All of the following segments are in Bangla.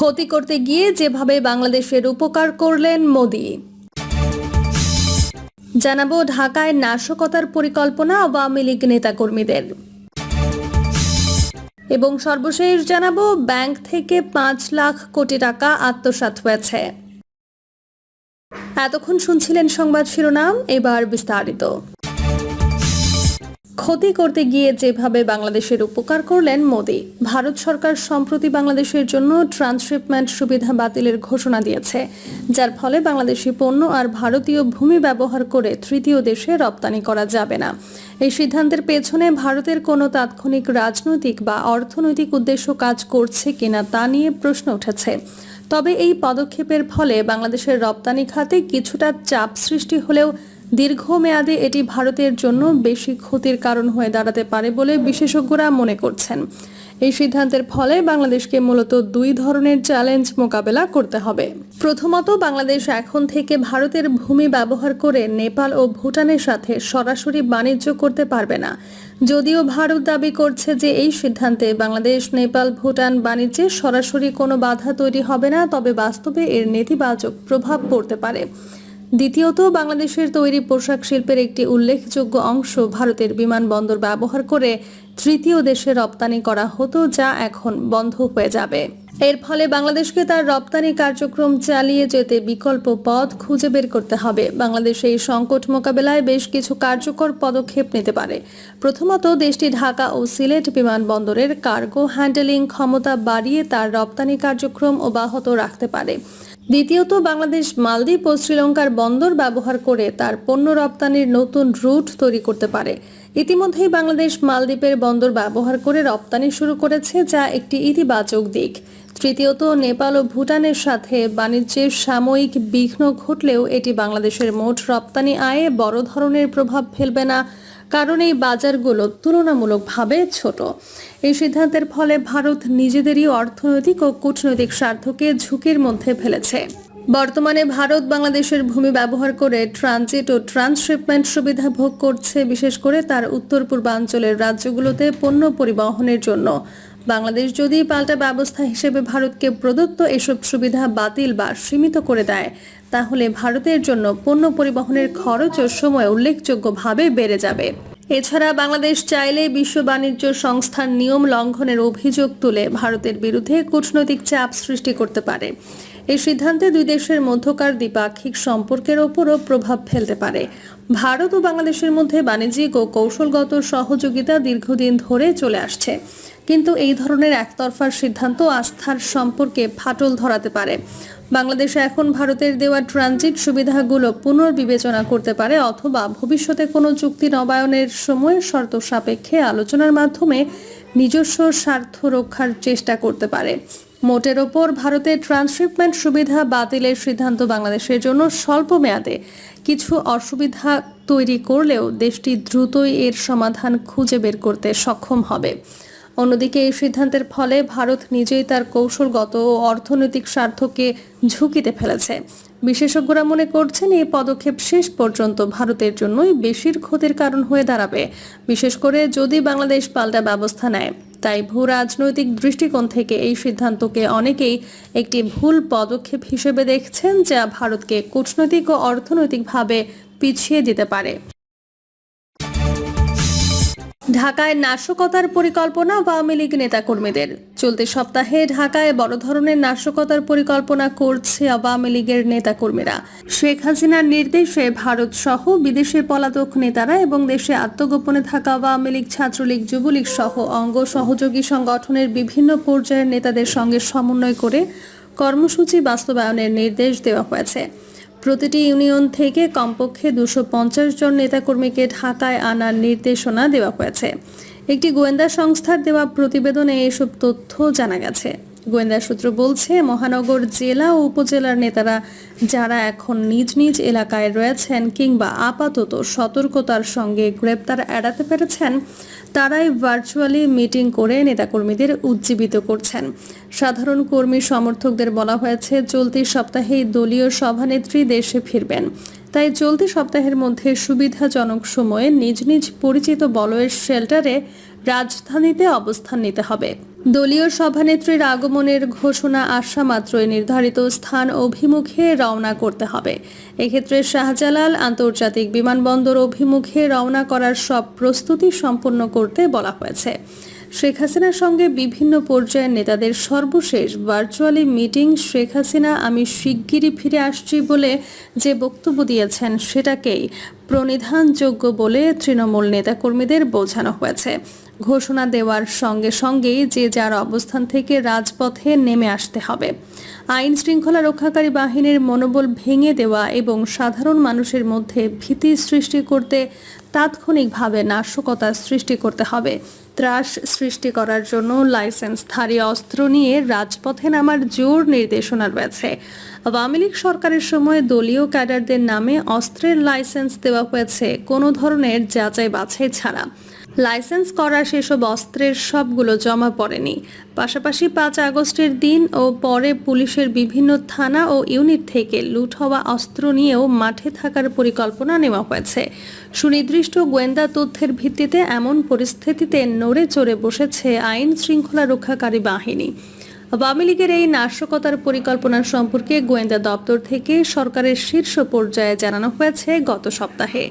ক্ষতি করতে গিয়ে যেভাবে বাংলাদেশের উপকার করলেন মোদি। জানাব ঢাকায় নাশকতার পরিকল্পনা আওয়ামী লীগ নেতাকর্মীদের। এবং সর্বশেষ জানাব, ব্যাংক থেকে পাঁচ লাখ কোটি টাকা আত্মসাৎ হয়েছে। এতক্ষণ শুনছিলেন সংবাদ শিরোনাম, এবার বিস্তারিত। ক্ষতি করতে গিয়ে যেভাবে বাংলাদেশের উপকার করলেন মোদি, ভারত সরকার সম্প্রতি বাংলাদেশের জন্য ট্রান্সশিপমেন্ট সুবিধা বাতিলের ঘোষণা দিয়েছে, যার ফলে বাংলাদেশি পণ্য আর ভারতীয় ভূমি ব্যবহার করে তৃতীয় দেশে রপ্তানি করা যাবে না। এই সিদ্ধান্তের পেছনে ভারতের কোনো তাৎক্ষণিক রাজনৈতিক বা অর্থনৈতিক উদ্দেশ্য কাজ করছে কিনা তা নিয়ে প্রশ্ন উঠেছে। তবে এই পদক্ষেপের ফলে বাংলাদেশের রপ্তানি খাতে কিছুটা চাপ সৃষ্টি হলেও দীর্ঘমেয়াদে এটি ভারতের জন্য বেশি ক্ষতির কারণ হয়ে দাঁড়াতে পারে বলে বিশেষজ্ঞরা মনে করছেন। এই সিদ্ধান্তের ফলে বাংলাদেশকে মূলত দুই ধরনের চ্যালেঞ্জ মোকাবেলা করতে হবে। প্রথমত, বাংলাদেশ এখন থেকে ভারতের ভূমি ব্যবহার করে নেপাল ও ভুটানের সাথে সরাসরি বাণিজ্য করতে পারবে না। যদিও ভারত দাবি করছে যে এই সিদ্ধান্তে বাংলাদেশ, নেপাল, ভুটান বাণিজ্যে সরাসরি কোনো বাধা তৈরি হবে না, তবে বাস্তবে এর নেতিবাচক প্রভাব পড়তে পারে। দ্বিতীয়ত, বাংলাদেশের তৈরি পোশাক শিল্পের একটি উল্লেখযোগ্য অংশ ভারতের বিমানবন্দর ব্যবহার করে তৃতীয় দেশে রপ্তানি করা হতো, যা এখন বন্ধ হয়ে যাবে। এর ফলে বাংলাদেশকে তার রপ্তানি কার্যক্রম চালিয়ে যেতে বিকল্প পথ খুঁজে বের করতে হবে। বাংলাদেশ এই সংকট মোকাবেলায় বেশ কিছু কার্যকর পদক্ষেপ নিতে পারে। প্রথমত, দেশটি ঢাকা ও সিলেট বিমানবন্দরের কার্গো হ্যান্ডেলিং ক্ষমতা বাড়িয়ে তার রপ্তানি কার্যক্রম অব্যাহত রাখতে পারে। দ্বিতীয়ত, বাংলাদেশ মালদ্বীপ ও শ্রীলঙ্কার বন্দর ব্যবহার করে তার পণ্য রপ্তানির নতুন রুট তৈরি করতে পারে। ইতিমধ্যেই বাংলাদেশ মালদ্বীপের বন্দর ব্যবহার করে রপ্তানি শুরু করেছে, যা একটি ইতিবাচক দিক। তৃতীয়ত, নেপাল ও ভুটানের সাথে বাণিজ্যের সাময়িক বিঘ্ন ঘটলেও এটি বাংলাদেশের মোট রপ্তানি আয়ে বড় ধরনের প্রভাব ফেলবে না। কারণ এই বাজারগুলো তুলনামূলকভাবে ছোট। এই সিদ্ধান্তের ফলে ভারত নিজেদেরই অর্থনৈতিক ও কূটনৈতিক স্বার্থকে ঝুঁকির মধ্যে ফেলেছে। বর্তমানে ভারত বাংলাদেশের ভূমি ব্যবহার করে ট্রানজিট ও ট্রান্সশিপমেন্ট সুবিধা ভোগ করছে, বিশেষ করে তার উত্তর পূর্বাঞ্চলের রাজ্যগুলোতে পণ্য পরিবহনের জন্য। বাংলাদেশ যদি পাল্টা ব্যবস্থা হিসেবে ভারতকে প্রদত্ত এসব সুবিধা বাতিল বা সীমিত করে দেয়, তাহলে ভারতের জন্য পণ্য পরিবহনের খরচ ও সময় উল্লেখযোগ্যভাবে বেড়ে যাবে। এছাড়া বাংলাদেশ চাইলে বিশ্ব বাণিজ্য সংস্থার নিয়ম লঙ্ঘনের অভিযোগ তুলে ভারতের বিরুদ্ধে কূটনৈতিক চাপ সৃষ্টি করতে পারে। এই সিদ্ধান্তে দুই দেশের মধ্যকার দ্বিপাক্ষিক সম্পর্কের ওপরও প্রভাব ফেলতে পারে। ভারত ও বাংলাদেশের মধ্যে বাণিজ্যিক ও কৌশলগত সহযোগিতা দীর্ঘদিন ধরে চলে আসছে। কিন্তু এই ধরনের একতরফার সিদ্ধান্ত আস্থার সম্পর্কে ফাটল ধরাতে পারে। বাংলাদেশ এখন ভারতের দেওয়া ট্রানজিট সুবিধাগুলো পুনর্বিবেচনা করতে পারে অথবা ভবিষ্যতে কোনো চুক্তি নবায়নের সময় শর্ত সাপেক্ষে আলোচনার মাধ্যমে নিজস্ব স্বার্থ রক্ষার চেষ্টা করতে পারে। মোটের ওপর ভারতের ট্রান্সশিপমেন্ট সুবিধা বাতিলের সিদ্ধান্ত বাংলাদেশের জন্য স্বল্প মেয়াদে। কিছু অসুবিধা তৈরি করলেও দেশটি দ্রুতই এর সমাধান খুঁজে বের করতে সক্ষম হবে। অন্যদিকে এই সিদ্ধান্তের ফলে ভারত নিজেই তার কৌশলগত ও অর্থনৈতিক স্বার্থকে ঝুঁকিতে ফেলেছে। বিশেষজ্ঞরা মনে করছেন এই পদক্ষেপ শেষ পর্যন্ত ভারতের জন্যই বেশির ক্ষতির কারণ হয়ে দাঁড়াবে। বিশেষ করে যদি বাংলাদেশ পাল্টা ব্যবস্থা নেয়, তাই ভূ রাজনৈতিক দৃষ্টিকোণ থেকে এই সিদ্ধান্তকে অনেকেই একটি ভুল পদক্ষেপ হিসেবে দেখছেন যা ভারতকে কূটনৈতিক ও অর্থনৈতিকভাবে পিছিয়ে দিতে পারে। ঢাকায় নাশকতার পরিকল্পনা আওয়ামী লীগ নেতাকর্মীদের? চলতি সপ্তাহে ঢাকায় বড় ধরনের নাশকতার পরিকল্পনা করছে আওয়ামী লীগের নেতাকর্মীরা। শেখ হাসিনার নির্দেশে ভারত সহ বিদেশে পলাতক নেতারা এবং দেশে আত্মগোপনে থাকা আওয়ামী লীগ, ছাত্রলীগ, যুবলীগ সহ অঙ্গ সহযোগী সংগঠনের বিভিন্ন পর্যায়ের নেতাদের সঙ্গে সমন্বয় করে কর্মসূচি বাস্তবায়নের নির্দেশ দেওয়া হয়েছে। প্রতিটি ইউনিয়ন থেকে কমপক্ষে দুশো পঞ্চাশ জন নেতাকর্মীকে ঢাকায় আনার নির্দেশনা দেওয়া হয়েছে। একটি গোয়েন্দা সংস্থার দেওয়া প্রতিবেদনে এসব তথ্য জানা গেছে। গোয়েন্দা সূত্র বলছে, মহানগর জেলা ও উপজেলার নেতারা যারা এখন নিজ নিজ এলাকায় রয়েছেন কিংবা আপাতত সতর্কতার সঙ্গে গ্রেপ্তার এড়াতে পেরেছেন তারাই ভার্চুয়ালি মিটিং করে নেতাকর্মীদের উজ্জীবিত করছেন। সাধারণ কর্মী সমর্থকদের বলা হয়েছে, চলতি সপ্তাহেই দলীয় সভানেত্রী দেশে ফিরবেন। তাই চলতি সপ্তাহের মধ্যে সুবিধাজনক সময়ে নিজ নিজ পরিচিত বলয়ের শেল্টারে রাজধানীতে অবস্থান নিতে হবে। দলীয় সভানেত্রীর আগমনের ঘোষণা আসা মাত্রই নির্ধারিত স্থান অভিমুখে রওনা করতে হবে। এক্ষেত্রে শাহজালাল আন্তর্জাতিক বিমানবন্দর অভিমুখে রওনা করার সব প্রস্তুতি সম্পন্ন করতে বলা হয়েছে। শেখ হাসিনার সঙ্গে বিভিন্ন পর্যায়ের নেতাদের সর্বশেষ ভার্চুয়ালি মিটিং শেখ হাসিনা, আমি শিগগিরই ফিরে আসছি বলে যে বক্তব্য দিয়েছেন সেটাকেই প্রণিধানযোগ্য বলে তৃণমূল নেতাকর্মীদের বোঝানো হয়েছে। ঘোষণা দেওয়ার সঙ্গে সঙ্গেই যে যার অবস্থান থেকে রাজপথে নেমে আসতে হবে। আইন শৃঙ্খলা রক্ষাকারী বাহিনীর মনোবল ভেঙে দেওয়া এবং সাধারণ মানুষের মধ্যে ভীতি সৃষ্টি করতে তাৎক্ষণিকভাবে নাশকতা সৃষ্টি করতে হবে। ত্রাস সৃষ্টি করার জন্য লাইসেন্সধারী অস্ত্র নিয়ে রাজপথে নামার জোর নির্দেশনা রয়েছে। আওয়ামী লীগ সরকারের সময় দলীয় ক্যাডারদের নামে অস্ত্রের লাইসেন্স দেওয়া হয়েছে। কোনো ধরনের যাচাই বাছাই ছাড়া। লাইসেন্স করা সেসব অস্ত্রের সবগুলো জমা পড়েনি। পাশাপাশি পাঁচ আগস্টের দিন ও পরে পুলিশের বিভিন্ন থানা ও ইউনিট থেকে লুট হওয়া অস্ত্র নিয়েও মাঠে থাকার পরিকল্পনা নেওয়া হয়েছে। সুনির্দিষ্ট গোয়েন্দা তথ্যের ভিত্তিতে এমন পরিস্থিতিতে নড়ে চড়ে বসেছে আইন শৃঙ্খলা রক্ষাকারী বাহিনী। আওয়ামী লীগের এই নাশকতার পরিকল্পনা সম্পর্কে গোয়েন্দা দপ্তর থেকে সরকারের শীর্ষ পর্যায়ে জানানো হয়েছে গত সপ্তাহে।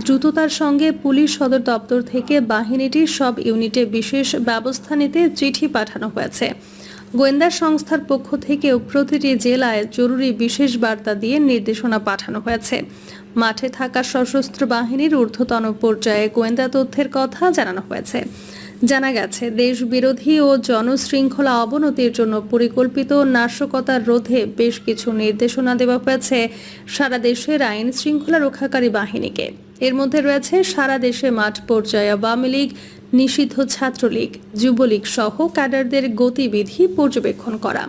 দ্রুততার সঙ্গে পুলিশ সদর দপ্তর থেকে বাহিনীটির সব ইউনিটে বিশেষ ব্যবস্থা নিতে চিঠি পাঠানো হয়েছে। গোয়েন্দা সংস্থার পক্ষ থেকেও প্রতিটি জেলায় জরুরি বিশেষ বার্তা দিয়ে নির্দেশনা পাঠানো হয়েছে। মাঠে থাকা সশস্ত্র বাহিনীর ঊর্ধ্বতন পর্যায়ে গোয়েন্দা তথ্যের কথা জানানো হয়েছে। জানা গেছে দেশ বিরোধী ও জনশৃঙ্খলা অবনতির জন্য পরিকল্পিত নাশকতার রোধে বেশ কিছু নির্দেশনা দেওয়া হয়েছে সারা দেশের আইন শৃঙ্খলা রক্ষাকারী বাহিনীকে। এর মধ্যে রয়েছে সারা দেশে মাঠ পর্যায়ে আওয়ামী লীগ, নিষিদ্ধ ছাত্রলীগ, যুবলীগ সহ ক্যাডারদের গতিবিধি পর্যবেক্ষণ করা।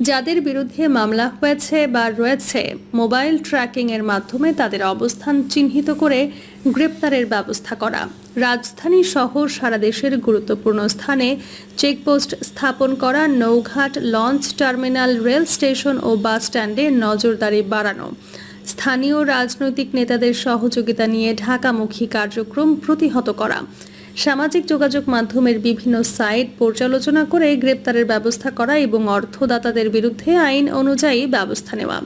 যাদের বিরুদ্ধে মামলা হয়েছে বা রয়েছে, মোবাইল ট্র্যাকিং এর মাধ্যমে তাদের অবস্থান চিহ্নিত করে গ্রেপ্তারের ব্যবস্থা করা। রাজধানী সহ সারা দেশের গুরুত্বপূর্ণ স্থানে চেকপোস্ট স্থাপন করা, নৌঘাট, লঞ্চ টার্মিনাল, রেল স্টেশন ও বাস স্ট্যান্ডে নজরদারি বাড়ানো। স্থানীয় রাজনৈতিক নেতাদের সহযোগিতা নিয়ে ঢাকামুখী কার্যক্রম প্রতিহত করা। সামাজিক যোগাযোগ মাধ্যমের বিভিন্ন সাইট পর্যালোচনা করে গ্রেপ্তারের ব্যবস্থা করা এবং অর্থদাতাদের বিরুদ্ধে আইন অনুযায়ী ব্যবস্থা নেওয়া।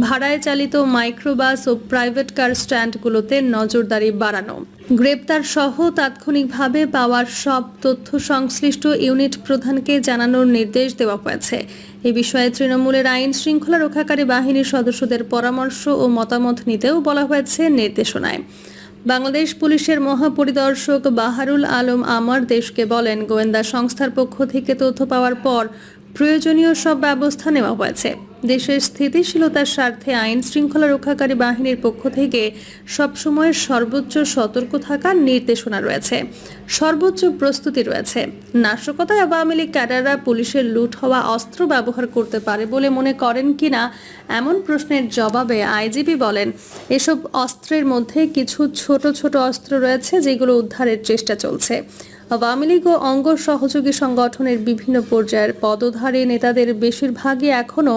ভাড়ায় চালিত মাইক্রোবাস ও প্রাইভেট কার স্ট্যান্ডগুলোতে নজরদারি বাড়ানো। গ্রেপ্তার সহ তাৎক্ষণিকভাবে পাওয়ার সব তথ্য সংশ্লিষ্ট ইউনিট প্রধানকে জানানোর নির্দেশ দেওয়া হয়েছে। এ বিষয়ে তৃণমূলের আইন শৃঙ্খলা রক্ষাকারী বাহিনীর সদস্যদের পরামর্শ ও মতামত নিতেও বলা হয়েছে নির্দেশনায়। বাংলাদেশ পুলিশের মহাপরিদর্শক বাহারুল আলম আমার দেশকে বলেন, গোয়েন্দা সংস্থার পক্ষ থেকে তথ্য পাওয়ার পর প্রয়োজনীয় সব ব্যবস্থা নেওয়া হয়েছে। দেশের স্থিতিশীলতার স্বার্থে আইন শৃঙ্খলা রক্ষাকারী বাহিনীর পক্ষ থেকে সবসময় সর্বোচ্চ সতর্ক থাকার নির্দেশনা রয়েছে। সর্বোচ্চ প্রস্তুতি রয়েছে। নাশকতায় আওয়ামী লীগ ক্যাডাররা পুলিশের লুট হওয়া অস্ত্র ব্যবহার করতে পারে বলে মনে করেন কিনা এমন প্রশ্নের জবাবে আইজিপি বলেন, এসব অস্ত্রের মধ্যে কিছু ছোট ছোট অস্ত্র রয়েছে যেগুলো উদ্ধারের চেষ্টা চলছে। আওয়ামী লীগ ও অঙ্গ সহযোগী সংগঠনের বিভিন্ন পর্যায়ের পদধারী নেতাদের বেশিরভাগই এখনও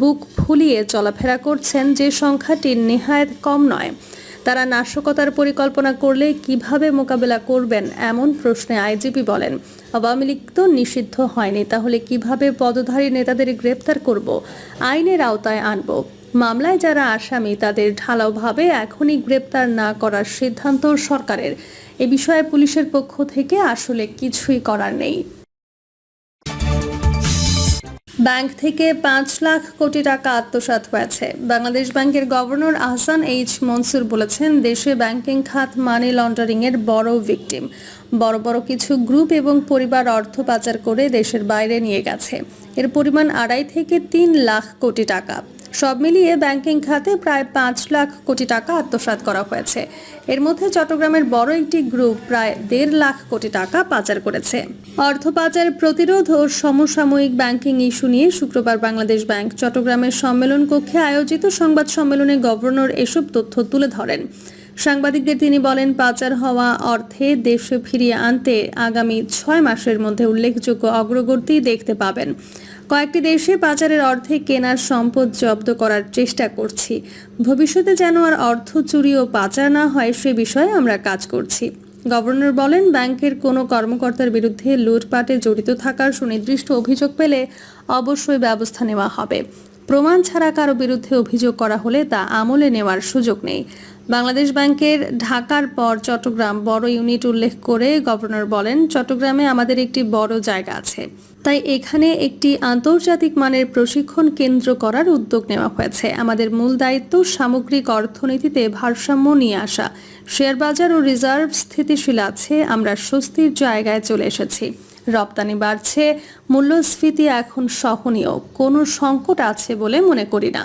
বুক ফুলিয়ে চলাফেরা করছেন, যে সংখ্যাটি নেহায়েত কম নয়। তারা নাশকতার পরিকল্পনা করলে কীভাবে মোকাবেলা করবেন এমন প্রশ্নে আইজিপি বলেন, আওয়ামী লীগ তো নিষিদ্ধ হয়নি, তাহলে কীভাবে পদধারী নেতাদের গ্রেপ্তার করব? আইনের আওতায় আনব। মামলায় যারা আসামি, তাদের ঢালাওভাবে এখনই গ্রেপ্তার না করার সিদ্ধান্ত সরকারের। এ বিষয়ে পুলিশের পক্ষ থেকে আসলে কিছুই করার নেই। ব্যাংক থেকে পাঁচ লাখ কোটি টাকা আত্মসাৎ হয়েছে। বাংলাদেশ ব্যাংকের গভর্নর আহসান এইচ মনসুর বলেছেন, দেশে ব্যাংকিং খাত মানি লন্ডারিং এর বড় ভিকটিম বড় বড় কিছু গ্রুপ এবং পরিবার অর্থ পাচার করে দেশের বাইরে নিয়ে গেছে। এর পরিমাণ আড়াই থেকে তিন লাখ কোটি টাকা। সব মিলিয়ে ব্যাংকিং খাতে প্রায় পাঁচ লাখ কোটি টাকা আত্মসাত করা হয়েছে। এর মধ্যে চট্টগ্রামের বড় একটি গ্রুপ প্রায় দেড় লাখ কোটি টাকা পাচার করেছে। অর্থ পাচার প্রতিরোধ ও সমসাময়িক ব্যাংকিং ইস্যু নিয়ে শুক্রবার বাংলাদেশ ব্যাংক চট্টগ্রামের সম্মেলন কক্ষে আয়োজিত সংবাদ সম্মেলনে গভর্নর এসব তথ্য তুলে ধরেন। সাংবাদিকদের তিনি বলেন, পাচার হওয়া অর্থে দেশে ফিরিয়ে আনতে আগামী ছয় মাসের মধ্যে উল্লেখযোগ্য অগ্রগতি দেখতে পাবেন। কয়েকটি দেশে পাচারের অর্থে কেনার সম্পদ জব্দ করার চেষ্টা করছি। ভবিষ্যতে যেন আর অর্থ চুরি ও পাচার না হয়, সে বিষয়ে আমরা কাজ করছি। গভর্নর বলেন, ব্যাংকের কোনো কর্মকর্তার বিরুদ্ধে লুটপাটে জড়িত থাকার সুনির্দিষ্ট অভিযোগ পেলে অবশ্যই ব্যবস্থা নেওয়া হবে। প্রমাণ ছাড়া কারও বিরুদ্ধে অভিযোগ করা হলে তা আমলে নেওয়ার সুযোগ নেই। বাংলাদেশ ব্যাংকের ঢাকার পর চট্টগ্রাম বড় ইউনিট উল্লেখ করে গভর্নর বলেন, চট্টগ্রামে আমাদের একটি বড় জায়গা আছে। তাই এখানে একটি আন্তর্জাতিক মানের প্রশিক্ষণ কেন্দ্র করার উদ্যোগ নেওয়া হয়েছে। আমাদের মূল দায়িত্ব সামগ্রিক অর্থনীতিতে ভারসাম্য নিয়ে আসা। শেয়ার বাজার ও রিজার্ভ স্থিতিশীল আছে, আমরা স্বস্তির জায়গায় চলে এসেছি। রপ্তানি বাড়ছে, মূল্যস্ফীতি এখন সহনীয়, কোনো সংকট আছে বলে মনে করি না।